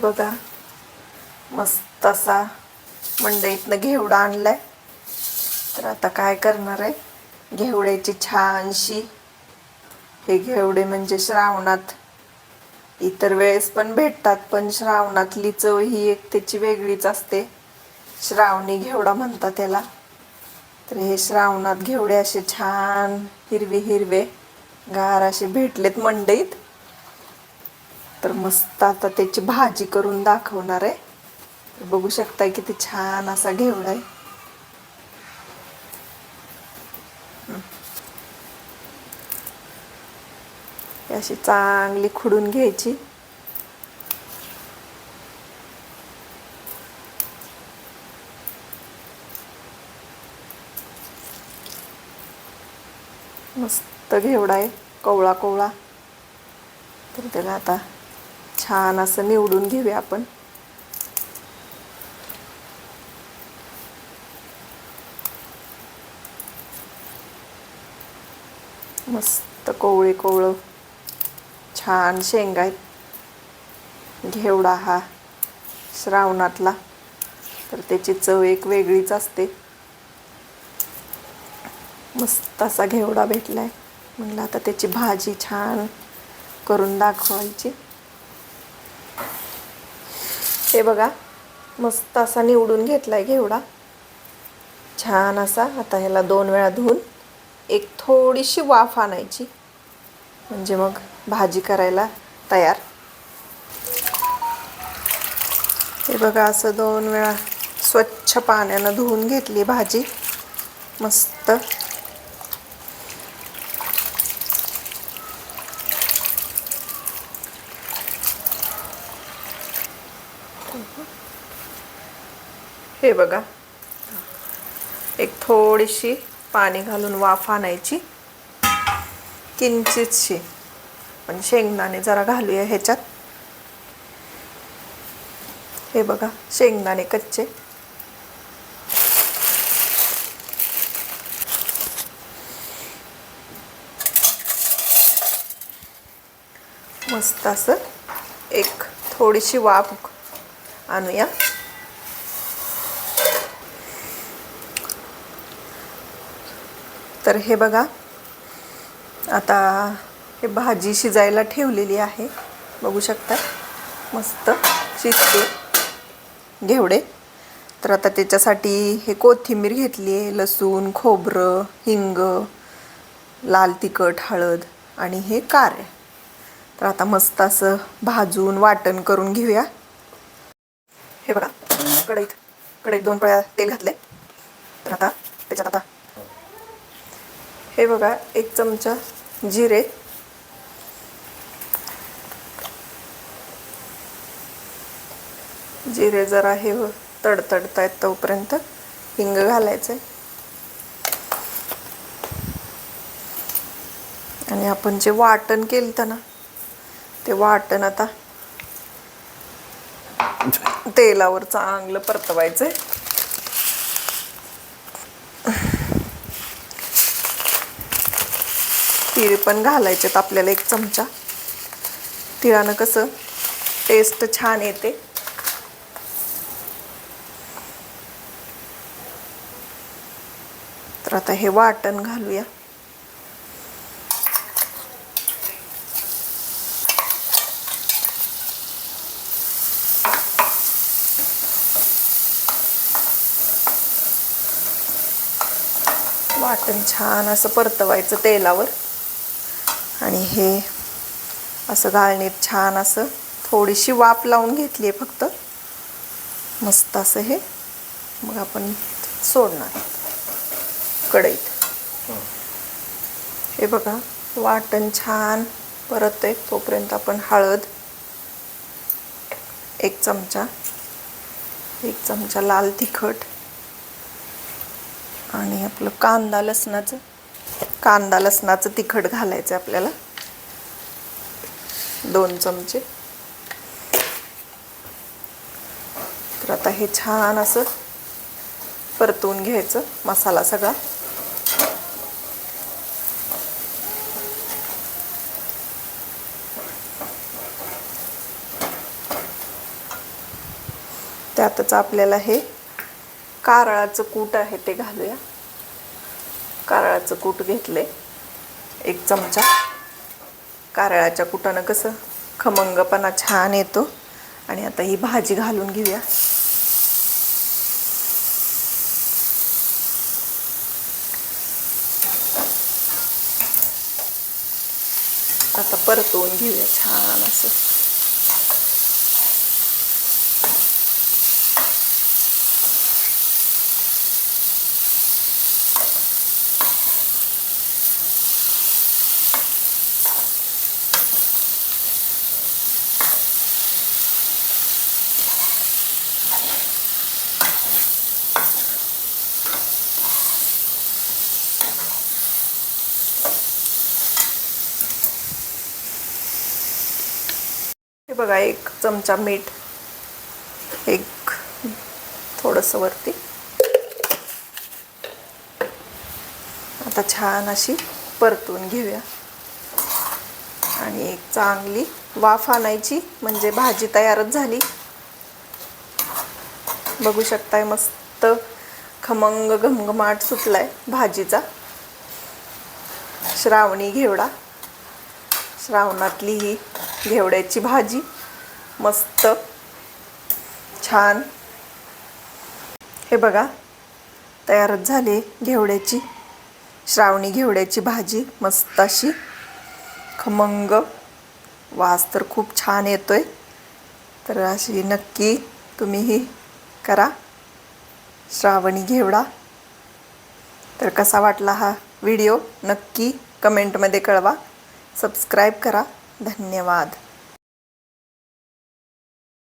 बघा. मस्त असा मंडईतनं घेवडा आणलाय. तर आता काय करणार आहे? घेवड्याची छानशी. हे घेवडे म्हणजे श्रावणात. इतर वेळेस पण भेटतात पण श्रावणातली चव ही एक त्याची वेगळीच असते. श्रावणी घेवडा म्हणतात त्याला. तर हे श्रावणात घेवडे असे छान हिरवे हिरवे गार असे भेटलेत मंडईत. तर मस्त आता त्याची भाजी करून दाखवणार आहे. बघू शकताय किती छान असा घेवडा आहे. अशी चांगली खुडून घ्यायची. मस्त घेवडा आहे कवळा कवळा तर त्याला आता छान असं निवडून घेऊया आपण. मस्त कोवळे कोवळं छान शेंगा आहेत. घेवडा हा श्रावणातला तर त्याची चव एक वेगळीच असते. मस्त असा घेवडा भेटलाय. म्हणलं आता त्याची भाजी छान करून दाखवायची. हे बघा मस्त असा निवडून घेतला आहे घेवडा. छान असा आता ह्याला दोन वेळा धुवून एक थोडीशी वाफ आणायची. म्हणजे मग भाजी करायला तयार. हे बघा असं दोन वेळा स्वच्छ पाण्यानं धुवून घेतली भाजी. मस्त. हे बघा. एक थोडीशी पाणी घालून वाफ आणायची. किंचितशी. पण शेंगदाणे जरा घालूया ह्याच्यात. हे बघा शेंगदाणे कच्चे. मस्त असं एक थोडीशी वाफ आणूया. तर हे बघा. आता हे भाजी शिजायला ठेवलेली आहे. बघू शकता. मस्त शिजते. घेवडे. तर आता त्याच्यासाठी हे कोथिंबीर घेतली आहे. लसूण खोबरं हिंग लाल तिखट हळद आणि हे कार आहे. तर आता मस्त असं भाजून वाटण करून घेऊया. हे बघा. कढईत कढईत दोन पळ्या तेल घातले तर आता त्याच्यात आता हे बघा एक चमचा जिरे. जिरे जरा हे तडतडतायत तोपर्यंत हिंग घालायचंय. आणि आपण जे वाटण केलं ना ते वाटण आता तेलावर चांगलं परतवायचंय. तीळ पण घालायचेत आपल्याला एक चमचा. तिळानं कसं टेस्ट छान येते. तर आता हे वाटण घालूया. वाटण छान असं परतवायचं तेलावर. आणि हे असं गाळणीत छान असं थोडीशी वाफ लावून घेतली आहे फक्त. मस्त असं हे. मग आपण सोडणार. कढईत. हे बघा वाटण छान परत आहे तोपर्यंत आपण हळद एक चमचा एक चमचा लाल तिखट आणि आपलं कांदा लसणाचं कांदा लसणाचं तिखट घालायचं आहे आपल्याला. दोन चमचे. तर आता हे छान असं परतवून घ्यायचं मसाला सगळा. त्यातच आपल्याला हे कारळाचं कूट आहे ते घालूया. कारळाचं कूट घेतले एक चमचा. कारळाच्या कुटानं कसं खमंगपणा छान येतो. आणि आता ही भाजी घालून घेऊया. आता परतवून घेऊया छान असं. हे बघा एक चमचा मीठ एक थोडंसं वरती. आता छान अशी परतून घेऊया. आणि एक चांगली वाफ आणायची म्हणजे भाजी तयारच झाली. बघू शकताय मस्त खमंग घमघमाट सुटलाय भाजीचा. श्रावणी घेवडा. श्रावणातली ही घेवड्याची भाजी. मस्त. छान. हे बघा तयारच झाली घेवड्याची. श्रावणी घेवड्याची भाजी मस्त अशी. खमंग. वास तर खूप छान येतोय. तर अशी नक्की तुम्हीही करा. श्रावणी घेवडा. तर कसा वाटला हा व्हिडिओ? नक्की कमेंटमध्ये कळवा. सबस्क्राईब करा. धन्यवाद.